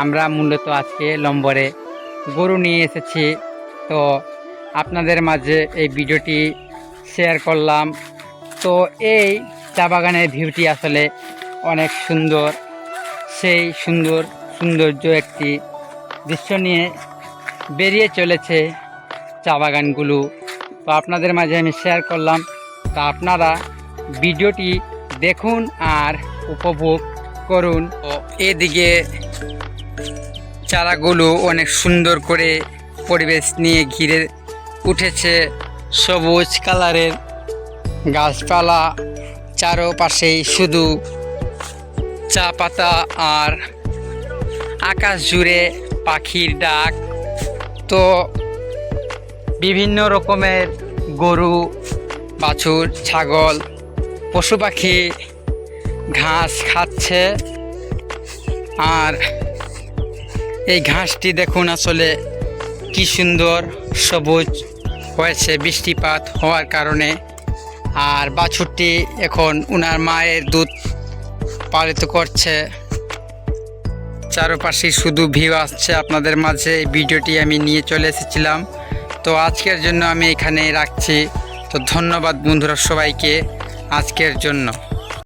আমরা মূলত আজকে লম্বরে গরু নিয়ে এসেছি। তো আপনাদের মাঝে এই ভিডিওটি শেয়ার করলাম। তো এই চা বাগানের ভিউটি আসলে অনেক সুন্দর। সেই সুন্দর সৌন্দর্য একটি দৃশ্য নিয়ে বেরিয়ে চলেছে চা বাগানগুলো। তো আপনাদের মাঝে আমি শেয়ার করলাম। তা আপনারা ভিডিওটি দেখুন আর উপভোগ করুন। এদিকে চারাগুলো অনেক সুন্দর করে পরিবেশ নিয়ে ঘিরে উঠেছে। সবুজ কালারের গাছপালা চারোপাশেই শুধু চা পাতা আর আকাশ জুড়ে পাখির ডাক। তো বিভিন্ন রকমের গরু, বাছুর, ছাগল, পশু পাখি, ঘাস খাচ্ছে। আর এই ঘাসটি দেখুন আসলে কি সুন্দর সবুজ হয়েছে, বৃষ্টিপাত হওয়ার কারণে। আর বাছুরটি এখন উনার মায়ের দুধ পালিত করছে। চারপাশে শুধু ভিউ আসছে আপনাদের মাঝে, এই ভিডিওটি আমি নিয়ে চলে এসেছিলাম। তো আজকের জন্য আমি এখানে রাখছি। তো ধন্যবাদ বন্ধুরা সবাইকে আজকের জন্য।